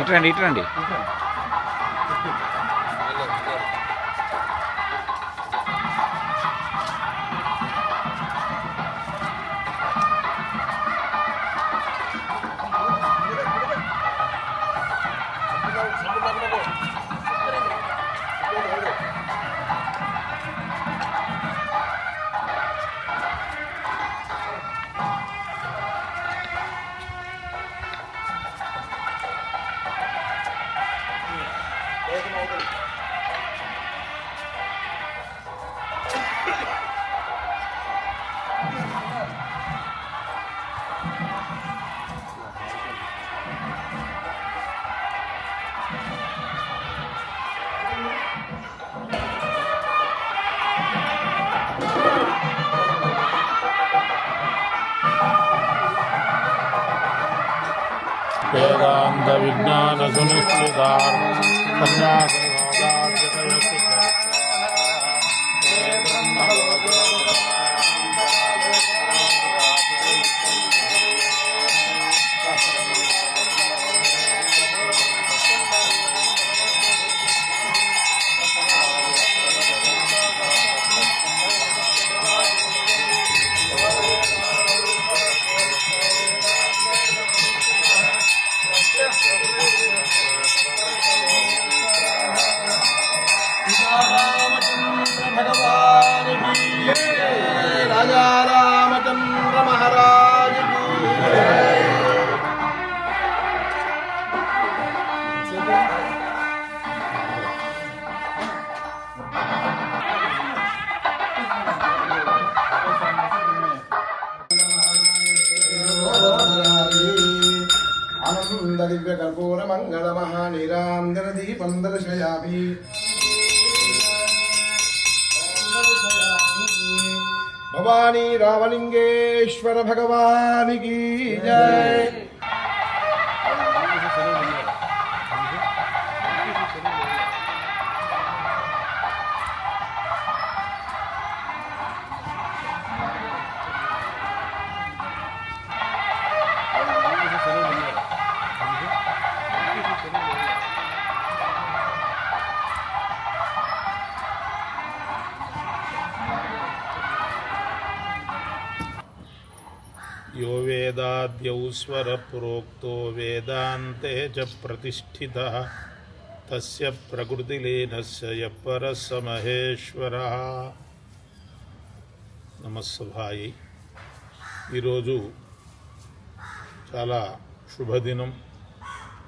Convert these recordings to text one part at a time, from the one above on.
ఇట్రండి ఇట్రండి वेदांत विज्ञान सुनिश्चितार्थ Bravo. ఆనంద దివ్య కర్పూర మంగళ మహానిరాంజన దీపం దర్శయామి वेदाद्यौ स्वरप्रोक्तो वेदान्ते च प्रतिष्ठितः तस्य प्रकृतिलीनस्य यः परः स మహేశ్వరः నమస్సభాయి ఈరోజు చాలా శుభదినం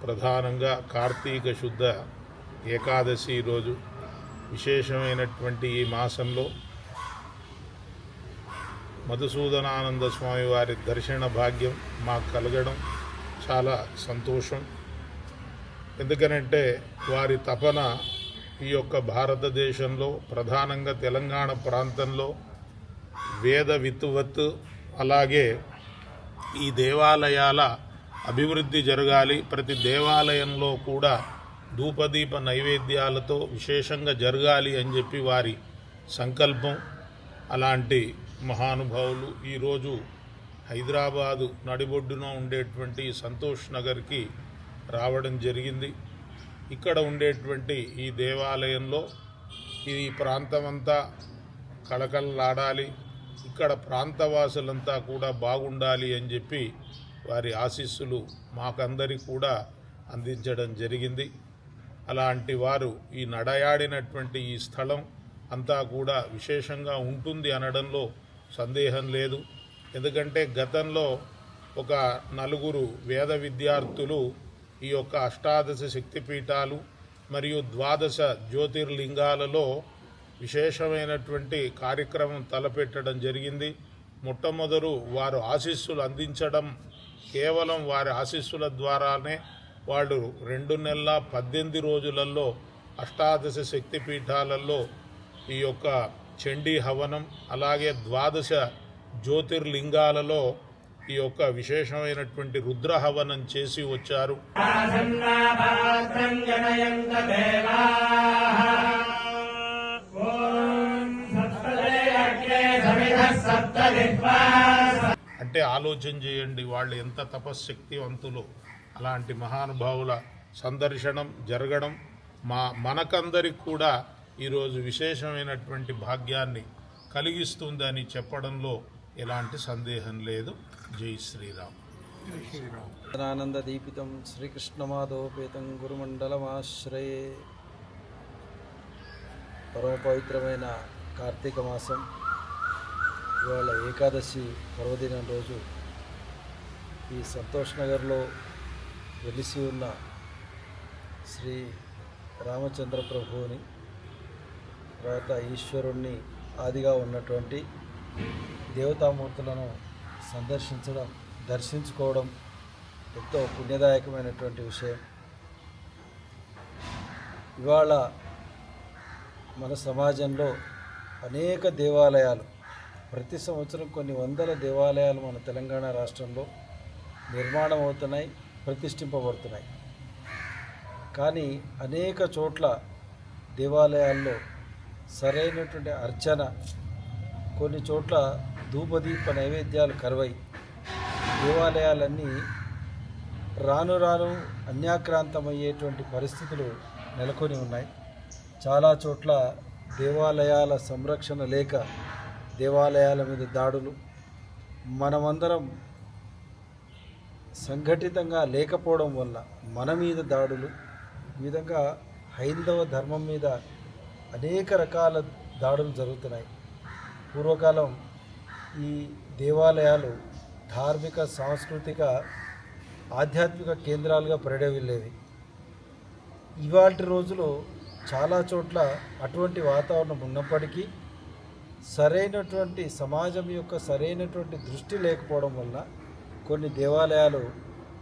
ప్రధానంగా కార్తీక శుద్ధ ఏకాదశి రోజు విశేషమైనటువంటి ఈ మాసంలో మధుసూదనానంద స్వామి వారి దర్శన భాగ్యం మాకు కలగడం చాలా సంతోషం. ఎందుకనంటే వారి తపన ఈ యొక్క భారతదేశంలో ప్రధానంగా తెలంగాణ ప్రాంతంలో వేద విత్తువత్తు అలాగే ఈ దేవాలయాల అభివృద్ధి జరగాలి. ప్రతి దేవాలయంలో కూడా ధూపదీప నైవేద్యాలతో విశేషంగా జరగాలి అని చెప్పి వారి సంకల్పం. అలాంటి మహానుభావులు ఈరోజు హైదరాబాదు నడిబొడ్డున ఉండేటువంటి సంతోష్ నగర్కి రావడం జరిగింది. ఇక్కడ ఉండేటువంటి ఈ దేవాలయంలో ఈ ప్రాంతమంతా కళకళలాడాలి ఇక్కడ ప్రాంతవాసులంతా కూడా బాగుండాలి అని చెప్పి వారి ఆశీస్సులు మాకందరికి కూడా అందించడం జరిగింది. అలాంటి వారు ఈ నడయాడినటువంటి ఈ స్థలం అంతా కూడా విశేషంగా ఉంటుంది అనడంలో సందేహం లేదు. ఎందుకంటే గతంలో ఒక నలుగురు వేద విద్యార్థులు ఈ యొక్క అష్టాదశ శక్తిపీఠాలు మరియు ద్వాదశ జ్యోతిర్లింగాలలో విశేషమైనటువంటి కార్యక్రమం తలపెట్టడం జరిగింది. మొట్టమొదరు వారు ఆశీస్సులు అందించడం కేవలం వారి ఆశీస్సుల ద్వారానే వాళ్ళు రెండు నెలల పద్దెనిమిది రోజులలో అష్టాదశ శక్తిపీఠాలలో ఈ యొక్క చండీ హవనం అలాగే ద్వాదశ జ్యోతిర్లింగాలలో ఈ యొక్క విశేషమైనటువంటి రుద్ర హవనం చేసి వచ్చారు. అంటే ఆలోచన చేయండి వాళ్ళు ఎంత తపశ్శక్తివంతులు. అలాంటి మహానుభావుల సందర్శనం జరగడం మా మనకందరికి కూడా ఈరోజు విశేషమైనటువంటి భాగ్యాన్ని కలిగిస్తుందని చెప్పడంలో ఎలాంటి సందేహం లేదు. జై శ్రీరామ్. ఆనందదీపితం శ్రీకృష్ణమాధవపేతం గురుమండలమాశ్రయే. పరమ పవిత్రమైన కార్తీక మాసం ఇవాళ ఏకాదశి పర్వదినం రోజు ఈ సంతోష్ నగర్లో వెలిసి ఉన్న శ్రీ రామచంద్ర ప్రభువుని తర్వాత ఈశ్వరుణ్ణి ఆదిగా ఉన్నటువంటి దేవతామూర్తులను సందర్శించడం దర్శించుకోవడం ఎంతో పుణ్యదాయకమైనటువంటి విషయం. ఇవాళ మన సమాజంలో అనేక దేవాలయాలు ప్రతి సంవత్సరం కొన్ని వందల దేవాలయాలు మన తెలంగాణ రాష్ట్రంలో నిర్మాణం అవుతున్నాయి ప్రతిష్ఠింపబడుతున్నాయి. కానీ అనేక చోట్ల దేవాలయాల్లో సరైనటువంటి అర్చన. కొన్ని చోట్ల ధూపదీప నైవేద్యాలు కరువై దేవాలయాలన్నీ రాను రాను అన్యాక్రాంతమయ్యేటువంటి పరిస్థితులు నెలకొని ఉన్నాయి. చాలా చోట్ల దేవాలయాల సంరక్షణ లేక దేవాలయాల మీద దాడులు. మనమందరం సంఘటితంగా లేకపోవడం వల్ల మన మీద దాడులు. ఈ విధంగా హైందవ ధర్మం మీద అనేక రకాల దాడులు జరుగుతున్నాయి. పూర్వకాలం ఈ దేవాలయాలు ధార్మిక సాంస్కృతిక ఆధ్యాత్మిక కేంద్రాలుగా పరిడవిల్లేవి ఇవాటి రోజులో చాలా చోట్ల అటువంటి వాతావరణం ఉన్నప్పటికీ సరైనటువంటి సమాజం యొక్క సరైనటువంటి దృష్టి లేకపోవడం వల్ల కొన్ని దేవాలయాలు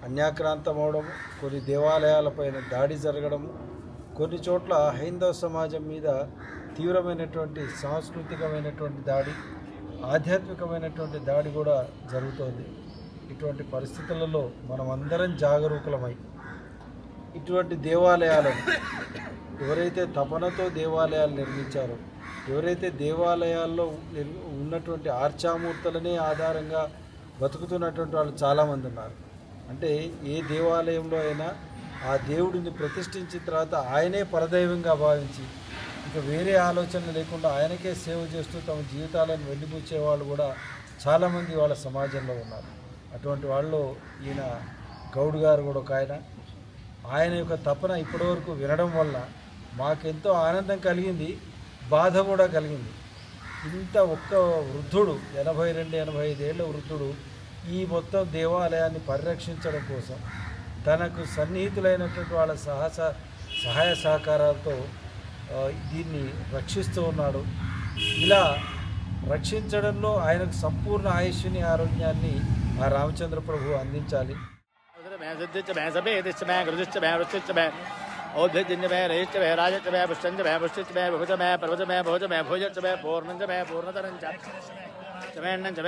అన్యాక్రాంతం అవడము కొన్ని దేవాలయాలపైన దాడి జరగడము కొన్ని చోట్ల హైందవ సమాజం మీద తీవ్రమైనటువంటి సాంస్కృతికమైనటువంటి దాడి ఆధ్యాత్మికమైనటువంటి దాడి కూడా జరుగుతోంది. ఇటువంటి పరిస్థితులలో మనం అందరం జాగరూకులమై ఇటువంటి దేవాలయాలను ఎవరైతే తపనతో దేవాలయాలు నిర్మించారో ఎవరైతే దేవాలయాల్లో నిర్- ఉన్నటువంటి ఆర్చామూర్తులనే ఆధారంగా బతుకుతున్నటువంటి వాళ్ళు చాలామంది ఉన్నారు. అంటే ఏ దేవాలయంలో అయినా ఆ దేవుడిని ప్రతిష్ఠించిన తర్వాత ఆయనే పరదైవంగా భావించి ఇక వేరే ఆలోచన లేకుండా ఆయనకే సేవ చేస్తూ తమ జీవితాలను వెళ్ళిపూచే వాళ్ళు కూడా చాలామంది వాళ్ళ సమాజంలో ఉన్నారు. అటువంటి వాళ్ళు ఈయన గౌడ్ గారు కూడా ఒక ఆయన. ఆయన యొక్క తపన ఇప్పటివరకు వినడం వల్ల మాకెంతో ఆనందం కలిగింది బాధ కూడా కలిగింది. ఇంత ఒక్క వృద్ధుడు ఎనభై రెండు ఎనభై ఐదేళ్ళ వృద్ధుడు ఈ మొత్తం దేవాలయాన్ని పరిరక్షించడం కోసం తనకు సన్నిహితులైనటువంటి వాళ్ళ సహస సహాయ సహకారాలతో ఆ, దీన్ని రక్షిస్తూ ఉన్నాడు ఇలా రక్షించడంలో ఆయనకు సంపూర్ణ ఆయుష్ని ఆరోగ్యాన్ని ఆ రామచంద్ర ప్రభు అందించాలి मैं सिद्धिश्च मैं सभेदिश्च मैं कृतिश्च मैं वृष्टिश्च मैं औद्भिज्य मैं रहिश्च मैं राजश्च मैं पुष्टञ्च मैं पुष्टिश्च मैं बहुज मैं पर्वज मैं भोज मैं भोजश्च मैं पूर्णञ्च मैं पूर्णतरञ्च च मैं अन्नञ्च